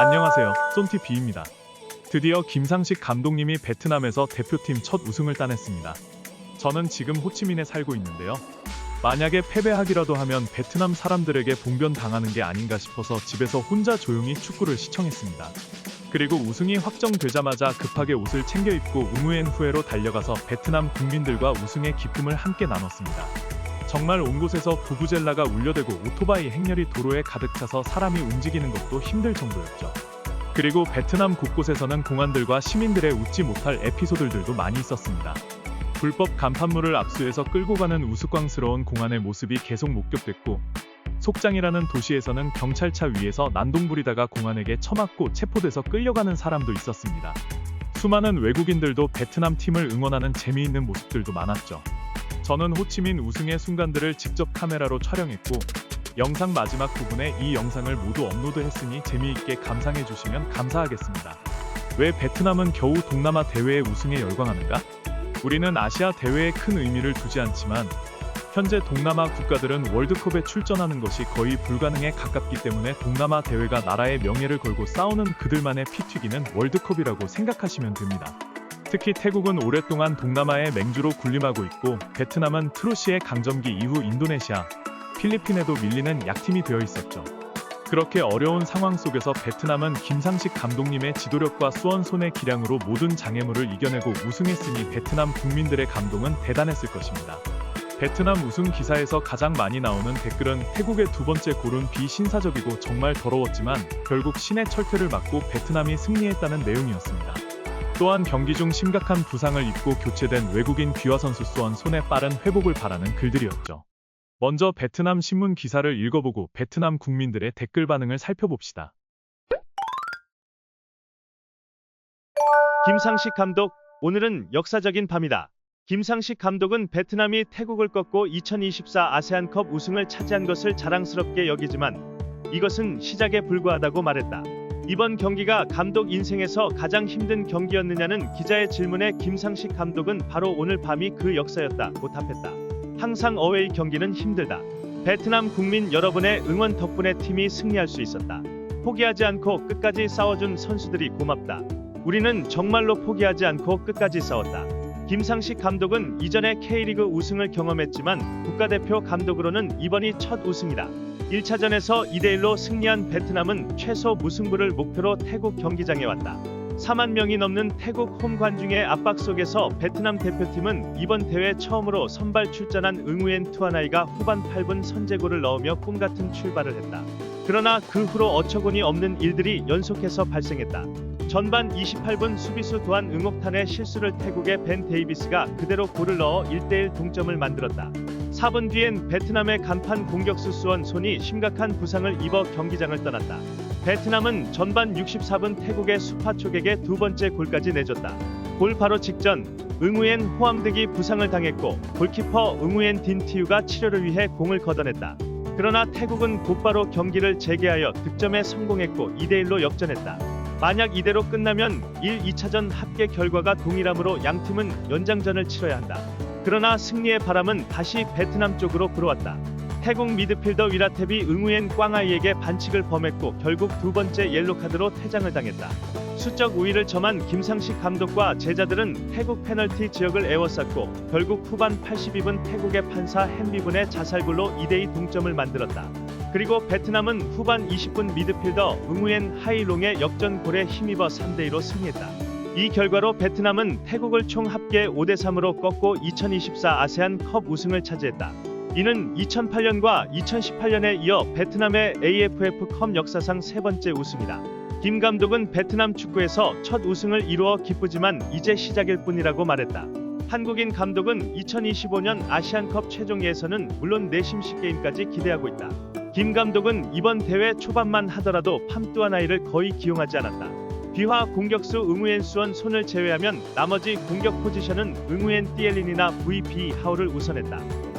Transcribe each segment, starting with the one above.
안녕하세요. 쏜티 비입니다. 드디어 김상식 감독님이 베트남에서 대표팀 첫 우승을 따냈습니다. 저는 지금 호치민에 살고 있는데요. 만약에 패배하기라도 하면 베트남 사람들에게 봉변 당하는 게 아닌가 싶어서 집에서 혼자 조용히 축구를 시청했습니다. 그리고 우승이 확정되자마자 급하게 옷을 챙겨 입고 응우엔 후에로 달려가서 베트남 국민들과 우승의 기쁨을 함께 나눴습니다. 정말 온 곳에서 부부젤라가 울려대고 오토바이 행렬이 도로에 가득 차서 사람이 움직이는 것도 힘들 정도였죠. 그리고 베트남 곳곳에서는 공안들과 시민들의 웃지 못할 에피소드들도 많이 있었습니다. 불법 간판물을 압수해서 끌고 가는 우스꽝스러운 공안의 모습이 계속 목격됐고 속장이라는 도시에서는 경찰차 위에서 난동 부리다가 공안에게 처맞고 체포돼서 끌려가는 사람도 있었습니다. 수많은 외국인들도 베트남 팀을 응원하는 재미있는 모습들도 많았죠. 저는 호치민 우승의 순간들을 직접 카메라로 촬영했고 영상 마지막 부분에 이 영상을 모두 업로드했으니 재미있게 감상해 주시면 감사하겠습니다. 왜 베트남은 겨우 동남아 대회의 우승에 열광하는가? 우리는 아시아 대회에 큰 의미를 두지 않지만 현재 동남아 국가들은 월드컵에 출전하는 것이 거의 불가능에 가깝기 때문에 동남아 대회가 나라의 명예를 걸고 싸우는 그들만의 피 튀기는 월드컵이라고 생각하시면 됩니다. 특히 태국은 오랫동안 동남아의 맹주로 군림하고 있고 베트남은 트로시의 강점기 이후 인도네시아, 필리핀에도 밀리는 약팀이 되어 있었죠. 그렇게 어려운 상황 속에서 베트남은 김상식 감독님의 지도력과 수원 손의 기량으로 모든 장애물을 이겨내고 우승했으니 베트남 국민들의 감동은 대단했을 것입니다. 베트남 우승 기사에서 가장 많이 나오는 댓글은 태국의 두 번째 골은 비신사적이고 정말 더러웠지만 결국 신의 철퇴를 맞고 베트남이 승리했다는 내용이었습니다. 또한 경기 중 심각한 부상을 입고 교체된 외국인 귀화 선수 수원 손의 빠른 회복을 바라는 글들이었죠. 먼저 베트남 신문 기사를 읽어보고 베트남 국민들의 댓글 반응을 살펴봅시다. 김상식 감독, 오늘은 역사적인 밤이다. 김상식 감독은 베트남이 태국을 꺾고 2024 아세안컵 우승을 차지한 것을 자랑스럽게 여기지만 이것은 시작에 불과하다고 말했다. 이번 경기가 감독 인생에서 가장 힘든 경기였느냐는 기자의 질문에 김상식 감독은 바로 오늘 밤이 그 역사였다고 답했다. 항상 어웨이 경기는 힘들다. 베트남 국민 여러분의 응원 덕분에 팀이 승리할 수 있었다. 포기하지 않고 끝까지 싸워준 선수들이 고맙다. 우리는 정말로 포기하지 않고 끝까지 싸웠다. 김상식 감독은 이전에 K리그 우승을 경험했지만 국가대표 감독으로는 이번이 첫 우승이다. 1차전에서 2대1로 승리한 베트남은 최소 무승부를 목표로 태국 경기장에 왔다. 4만 명이 넘는 태국 홈 관중의 압박 속에서 베트남 대표팀은 이번 대회 처음으로 선발 출전한 응우엔 투아나이가 후반 8분 선제골을 넣으며 꿈같은 출발을 했다. 그러나 그 후로 어처구니 없는 일들이 연속해서 발생했다. 전반 28분 수비수 도한 응옥탄의 실수를 태국의 벤 데이비스가 그대로 골을 넣어 1대1 동점을 만들었다. 4분 뒤엔 베트남의 간판 공격수 수원 손이 심각한 부상을 입어 경기장을 떠났다. 베트남은 전반 64분 태국의 수파 초객의 두 번째 골까지 내줬다. 골 바로 직전 응우엔 호암득이 부상을 당했고 골키퍼 응우엔 딘티유가 치료를 위해 공을 걷어냈다. 그러나 태국은 곧바로 경기를 재개하여 득점에 성공했고 2대1로 역전했다. 만약 이대로 끝나면 1, 2차전 합계 결과가 동일하므로 양 팀은 연장전을 치러야 한다. 그러나 승리의 바람은 다시 베트남 쪽으로 불어왔다. 태국 미드필더 위라탭이 응우엔 꽝아이에게 반칙을 범했고 결국 두 번째 옐로카드로 퇴장을 당했다. 수적 우위를 점한 김상식 감독과 제자들은 태국 페널티 지역을 에워쌌고 결국 후반 82분 태국의 판사 햄비분의 자살골로 2대2 동점을 만들었다. 그리고 베트남은 후반 20분 미드필더 응우엔 하이롱의 역전골에 힘입어 3대2로 승리했다. 이 결과로 베트남은 태국을 총 합계 5대 3으로 꺾고 2024 아세안 컵 우승을 차지했다. 이는 2008년과 2018년에 이어 베트남의 AFF 컵 역사상 세 번째 우승이다. 김 감독은 베트남 축구에서 첫 우승을 이루어 기쁘지만 이제 시작일 뿐이라고 말했다. 한국인 감독은 2025년 아시안컵 최종 예선은 물론 내심 시 게임까지 기대하고 있다. 김 감독은 이번 대회 초반만 하더라도 팜뚜아나이를 거의 기용하지 않았다. 비화 공격수 응우엔 수원 손을 제외하면 나머지 공격 포지션은 응우엔 띠엘린이나 VP 하울을 우선했다.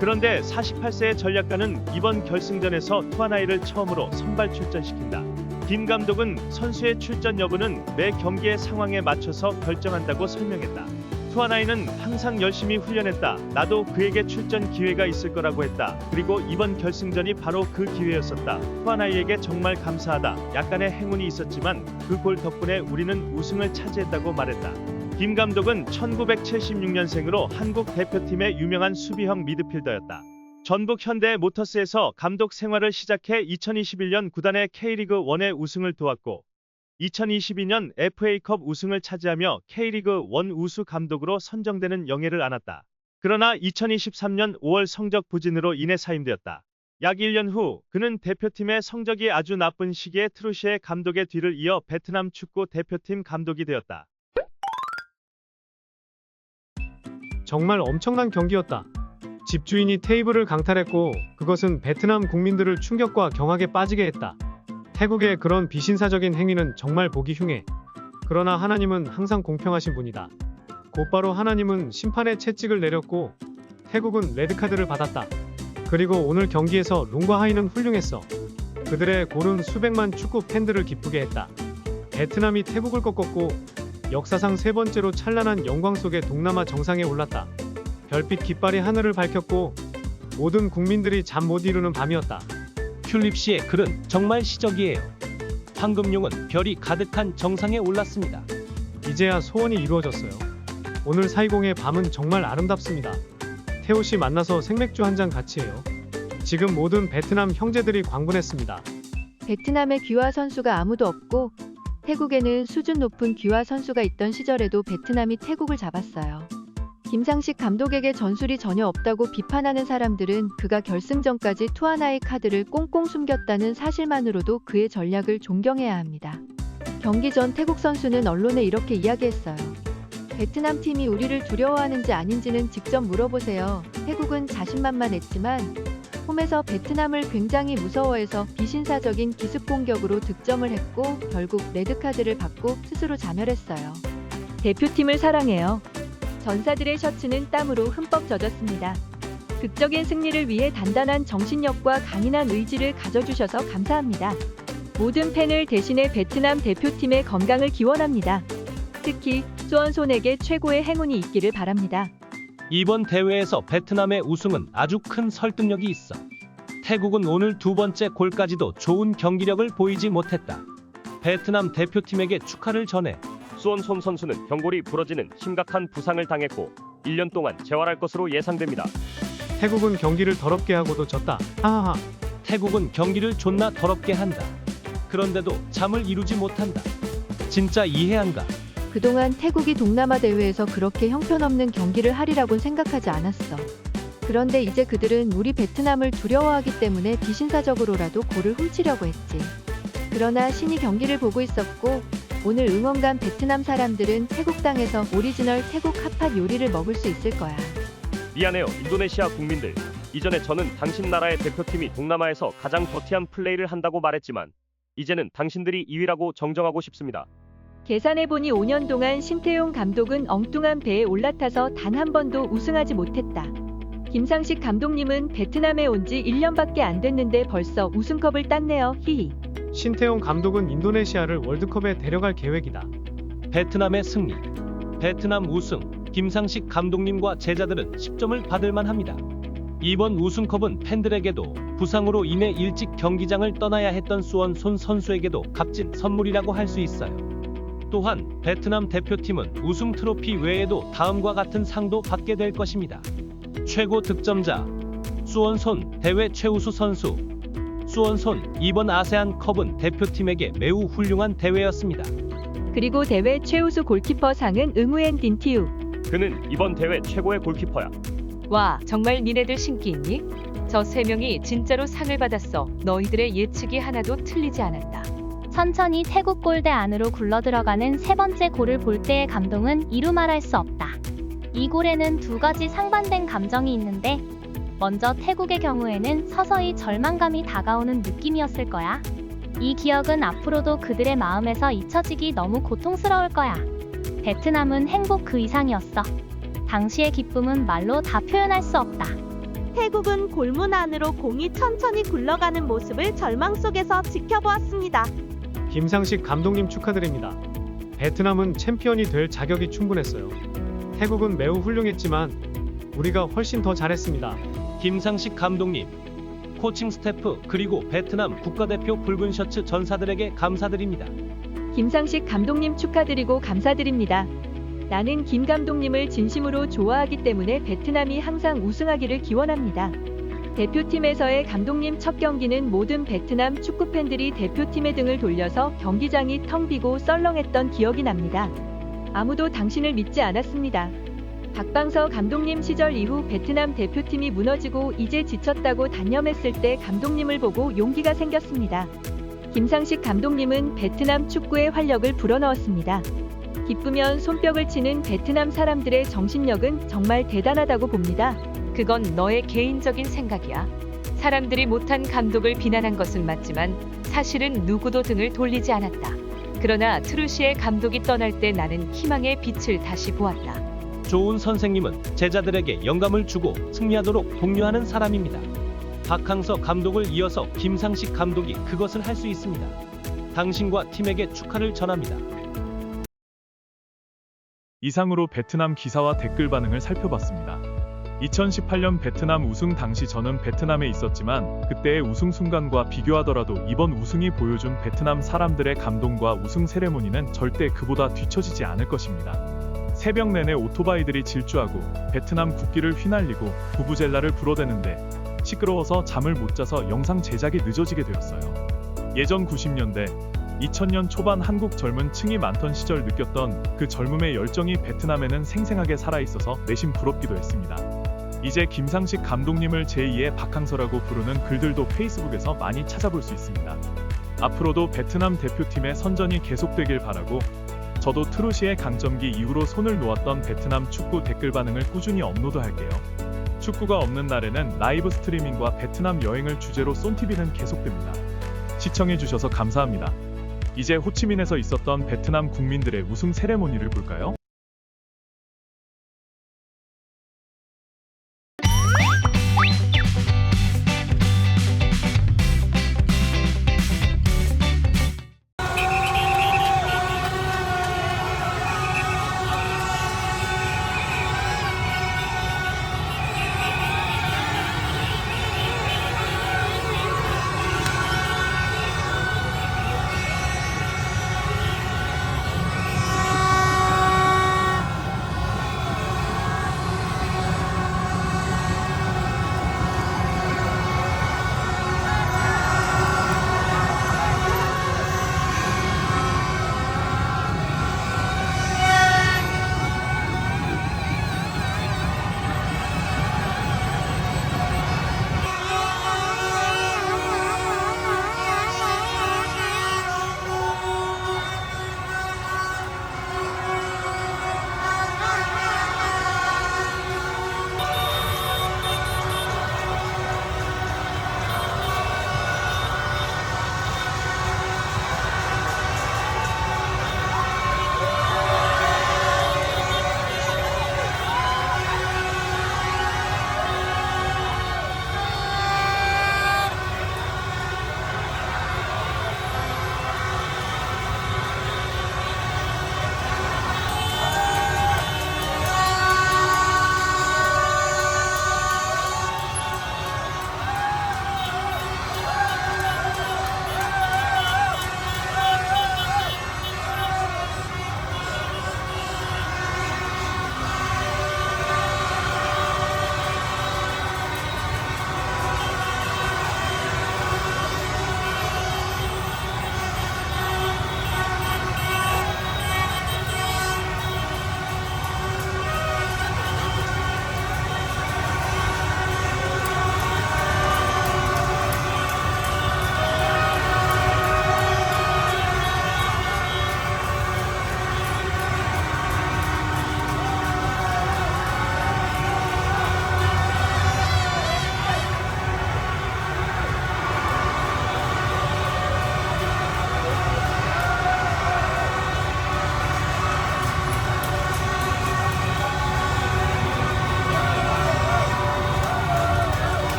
그런데 48세의 전략가는 이번 결승전에서 투아나이를 처음으로 선발 출전시킨다. 김 감독은 선수의 출전 여부는 매 경기의 상황에 맞춰서 결정한다고 설명했다. 투아나이는 항상 열심히 훈련했다. 나도 그에게 출전 기회가 있을 거라고 했다. 그리고 이번 결승전이 바로 그 기회였었다. 투아나이에게 정말 감사하다. 약간의 행운이 있었지만 그 골 덕분에 우리는 우승을 차지했다고 말했다. 김 감독은 1976년생으로 한국 대표팀의 유명한 수비형 미드필더였다. 전북 현대 모터스에서 감독 생활을 시작해 2021년 구단의 K리그 1의 우승을 도왔고 2022년 FA컵 우승을 차지하며 K리그 1 우수 감독으로 선정되는 영예를 안았다. 그러나 2023년 5월 성적 부진으로 인해 사임되었다. 약 1년 후 그는 대표팀의 성적이 아주 나쁜 시기에 트루시의 감독의 뒤를 이어 베트남 축구 대표팀 감독이 되었다. 정말 엄청난 경기였다. 집주인이 테이블을 강탈했고 그것은 베트남 국민들을 충격과 경악에 빠지게 했다. 태국의 그런 비신사적인 행위는 정말 보기 흉해. 그러나 하나님은 항상 공평하신 분이다. 곧바로 하나님은 심판의 채찍을 내렸고 태국은 레드카드를 받았다. 그리고 오늘 경기에서 룽과 하이는 훌륭했어. 그들의 골은 수백만 축구 팬들을 기쁘게 했다. 베트남이 태국을 꺾었고 역사상 세 번째로 찬란한 영광 속에 동남아 정상에 올랐다. 별빛 깃발이 하늘을 밝혔고 모든 국민들이 잠 못 이루는 밤이었다. 튤립 씨의 글은 정말 시적이에요. 황금용은 별이 가득한 정상에 올랐습니다. 이제야 소원이 이루어졌어요. 오늘 사이공의 밤은 정말 아름답습니다. 태호 씨 만나서 생맥주 한 잔 같이 해요. 지금 모든 베트남 형제들이 광분했습니다. 베트남에 귀화 선수가 아무도 없고 태국에는 수준 높은 귀화 선수가 있던 시절에도 베트남이 태국을 잡았어요. 김상식 감독에게 전술이 전혀 없다고 비판하는 사람들은 그가 결승전까지 투하나의 카드를 꽁꽁 숨겼다는 사실만으로도 그의 전략을 존경해야 합니다. 경기 전 태국 선수는 언론에 이렇게 이야기했어요. 베트남 팀이 우리를 두려워하는지 아닌지는 직접 물어보세요. 태국은 자신만만했지만 홈에서 베트남을 굉장히 무서워해서 비신사적인 기습 공격으로 득점을 했고 결국 레드카드를 받고 스스로 자멸했어요. 대표팀을 사랑해요. 전사들의 셔츠는 땀으로 흠뻑 젖었습니다. 극적인 승리를 위해 단단한 정신력과 강인한 의지를 가져주셔서 감사합니다. 모든 팬을 대신해 베트남 대표팀의 건강을 기원합니다. 특히 수원손에게 최고의 행운이 있기를 바랍니다. 이번 대회에서 베트남의 우승은 아주 큰 설득력이 있어. 태국은 오늘 두 번째 골까지도 좋은 경기력을 보이지 못했다. 베트남 대표팀에게 축하를 전해 수원 손 선수는 경골이 부러지는 심각한 부상을 당했고 1년 동안 재활할 것으로 예상됩니다. 태국은 경기를 더럽게 하고도 졌다. 하하하. 태국은 경기를 존나 더럽게 한다. 그런데도 잠을 이루지 못한다. 진짜 이해한가? 그동안 태국이 동남아 대회에서 그렇게 형편없는 경기를 하리라곤 생각하지 않았어. 그런데 이제 그들은 우리 베트남을 두려워하기 때문에 비신사적으로라도 골을 훔치려고 했지. 그러나 신이 경기를 보고 있었고 오늘 응원 간 베트남 사람들은 태국 땅에서 오리지널 태국 핫팟 요리를 먹을 수 있을 거야. 미안해요 인도네시아 국민들. 이전에 저는 당신 나라의 대표팀이 동남아에서 가장 더티한 플레이를 한다고 말했지만 이제는 당신들이 2위라고 정정하고 싶습니다. 계산해보니 5년 동안 신태용 감독은 엉뚱한 배에 올라타서 단 한 번도 우승하지 못했다. 김상식 감독님은 베트남에 온 지 1년밖에 안 됐는데 벌써 우승컵을 땄네요. 히히. 신태용 감독은 인도네시아를 월드컵에 데려갈 계획이다. 베트남의 승리. 베트남 우승. 김상식 감독님과 제자들은 10점을 받을 만합니다. 이번 우승컵은 팬들에게도 부상으로 인해 일찍 경기장을 떠나야 했던 수원 손 선수에게도 값진 선물이라고 할 수 있어요. 또한 베트남 대표팀은 우승 트로피 외에도 다음과 같은 상도 받게 될 것입니다. 최고 득점자 수원손 대회 최우수 선수 수원손 이번 아세안 컵은 대표팀에게 매우 훌륭한 대회였습니다. 그리고 대회 최우수 골키퍼 상은 응우엔 딘티우. 그는 이번 대회 최고의 골키퍼야. 와, 정말 니네들 신기 있니? 저 세 명이 진짜로 상을 받았어. 너희들의 예측이 하나도 틀리지 않았다. 천천히 태국 골대 안으로 굴러 들어가는 세 번째 골을 볼 때의 감동은 이루 말할 수 없다. 이 골에는 두 가지 상반된 감정이 있는데, 먼저 태국의 경우에는 서서히 절망감이 다가오는 느낌이었을 거야. 이 기억은 앞으로도 그들의 마음에서 잊혀지기 너무 고통스러울 거야. 베트남은 행복 그 이상이었어. 당시의 기쁨은 말로 다 표현할 수 없다. 태국은 골문 안으로 공이 천천히 굴러가는 모습을 절망 속에서 지켜보았습니다. 김상식 감독님 축하드립니다. 베트남은 챔피언이 될 자격이 충분했어요. 태국은 매우 훌륭했지만 우리가 훨씬 더 잘했습니다. 김상식 감독님, 코칭 스태프 그리고 베트남 국가대표 붉은 셔츠 전사들에게 감사드립니다. 김상식 감독님 축하드리고 감사드립니다. 나는 김 감독님을 진심으로 좋아하기 때문에 베트남이 항상 우승하기를 기원합니다. 대표팀에서의 감독님 첫 경기는 모든 베트남 축구 팬들이 대표팀의 등을 돌려서 경기장이 텅 비고 썰렁했던 기억이 납니다. 아무도 당신을 믿지 않았습니다. 박방서 감독님 시절 이후 베트남 대표팀이 무너지고 이제 지쳤다고 단념했을 때 감독님을 보고 용기가 생겼습니다. 김상식 감독님은 베트남 축구의 활력을 불어넣었습니다. 기쁘면 손뼉을 치는 베트남 사람들의 정신력은 정말 대단하다고 봅니다. 그건 너의 개인적인 생각이야. 사람들이 못한 감독을 비난한 것은 맞지만 사실은 누구도 등을 돌리지 않았다. 그러나 트루시의 감독이 떠날 때 나는 희망의 빛을 다시 보았다. 좋은 선생님은 제자들에게 영감을 주고 승리하도록 독려하는 사람입니다. 박항서 감독을 이어서 김상식 감독이 그것을 할 수 있습니다. 당신과 팀에게 축하를 전합니다. 이상으로 베트남 기사와 댓글 반응을 살펴봤습니다. 2018년 베트남 우승 당시 저는 베트남에 있었지만 그때의 우승 순간과 비교하더라도 이번 우승이 보여준 베트남 사람들의 감동과 우승 세레모니는 절대 그보다 뒤처지지 않을 것입니다. 새벽 내내 오토바이들이 질주하고 베트남 국기를 휘날리고 부부젤라를 불어대는데 시끄러워서 잠을 못 자서 영상 제작이 늦어지게 되었어요. 예전 90년대 2000년 초반 한국 젊은 층이 많던 시절 느꼈던 그 젊음의 열정이 베트남에는 생생하게 살아있어서 내심 부럽기도 했습니다. 이제 김상식 감독님을 제2의 박항서라고 부르는 글들도 페이스북에서 많이 찾아볼 수 있습니다. 앞으로도 베트남 대표팀의 선전이 계속되길 바라고 저도 트루시의 강점기 이후로 손을 놓았던 베트남 축구 댓글 반응을 꾸준히 업로드할게요. 축구가 없는 날에는 라이브 스트리밍과 베트남 여행을 주제로 쏜TV는 계속됩니다. 시청해주셔서 감사합니다. 이제 호치민에서 있었던 베트남 국민들의 우승 세레모니를 볼까요?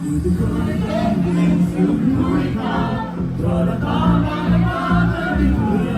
You're the good Thank you.